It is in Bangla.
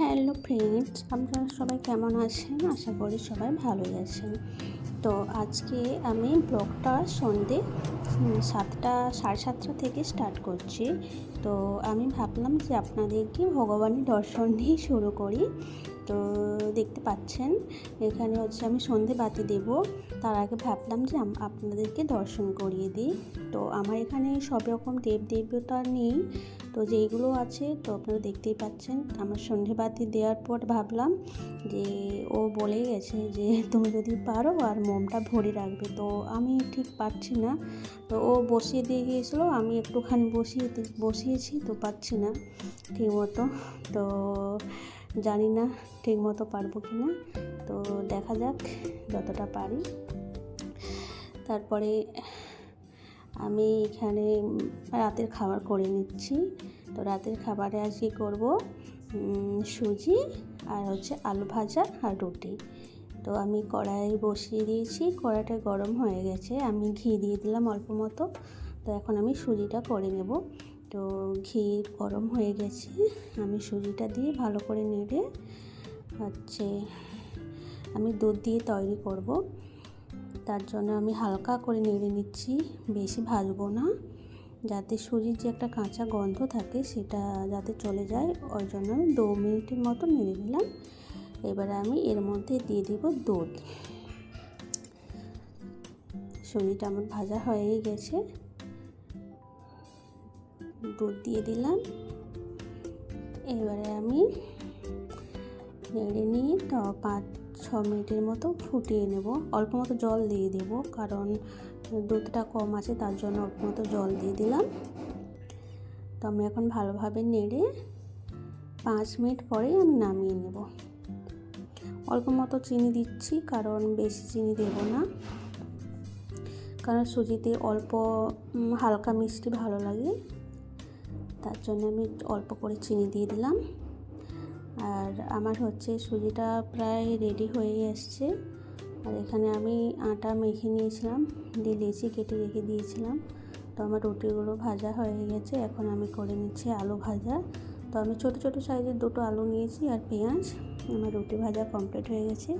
হ্যালো ফ্রেন্ডস, আপনারা সবাই কেমন আছেন? আশা করি সবাই ভালোই আছেন। তো আজকে আমি ব্লগটা সন্ধে সাতটা, সাড়ে সাতটা থেকে স্টার্ট করছি। তো আমি ভাবলাম যে আপনাদেরকে ভগবানের দর্শন দিয়ে শুরু করি। তো দেখতে পাচ্ছেন, এখানে হচ্ছে আমি সন্ধে বাতি দেব। তার আগে ভাবলাম যে আপনাদেরকে দর্শন করিয়ে দিই। তো আমার এখানে সব রকম দেব দেবতা নেই। তো যেইগুলো আছে, তো আপনারা দেখতেই পাচ্ছেন। আমার সন্ধে বাতি দেওয়ার পর ভাবলাম যে ও বলে গেছে যে, তুমি যদি পারো আর মোমটা ভরে রাখবে। তো আমি ঠিক পারছি না। তো ও বসিয়ে দিয়ে গিয়েছিল, আমি একটুখানি বসিয়ে বসিয়েছি, তো পাচ্ছি না ঠিক মতো তো জানি না ঠিক মতো পারব কি না। তো দেখা যাক যতটা পারি। তারপরে আমি এখানে রাতের খাবার করে নিচ্ছি। তো রাতের খাবারে আজকে করব? উম, সুজি আর হচ্ছে আলু ভাজা আর রুটি। তো আমি কড়াই বসিয়ে দিয়েছি কড়াইটা গরম হয়ে গেছে। আমি ঘি দিয়ে দিলাম অল্প মতো। তো এখন আমি সুজিটা করে নেব। তো ঘি গরম হয়ে গেছে। আমি সুজিটা দিয়ে ভালো করে নেড়ে হচ্ছে আমি দুধ দিয়ে তৈরি করব। তার জন্য আমি হালকা করে নেড়ে নিচ্ছি, বেশি ভাজবো না। যাতে সুজির যে একটা কাঁচা গন্ধ থাকে সেটা যাতে চলে যায়, ওই জন্য আমি দু মিনিটের মতো নেড়ে নিলাম। এবারে আমি এর মধ্যে দিয়ে দিব দুধ। সুজিটা আমার ভাজা হয়েই গেছে। দুধ দিয়ে দিলাম। এবারে আমি নেড়ে নিয়ে পাঁচ, ছ মিনিটের মতো ফুটিয়ে নেব। অল্প মতো জল দিয়ে দেব কারণ দুধটা কম আছে, তার জন্য অল্প মতো জল দিয়ে দিলাম। তো আমি এখন ভালোভাবে নেড়ে পাঁচ মিনিট পরেই আমি নামিয়ে নেব। অল্প মতো চিনি দিচ্ছি কারণ বেশি চিনি দেব না। কারণ সুজিতে অল্প হালকা মিষ্টি ভালো লাগে। তার জন্য আমি অল্প করে চিনি দিয়ে দিলাম। আর আমার হচ্ছে সুজিটা প্রায় রেডি হয়ে এসছে। আর এখানে আমি আটা মেখে নিয়েছিলাম, দিয়ে লেচি কেটে রেখে দিয়েছিলাম। তো আমার রুটিগুলো ভাজা হয়ে গেছে, এখন আমি করে নিচ্ছি আলু ভাজা। তো আমি ছোট ছোট সাইজের দুটো আলু নিয়েছি আর পেঁয়াজ। আমার রুটি ভাজা কমপ্লিট হয়ে গেছে।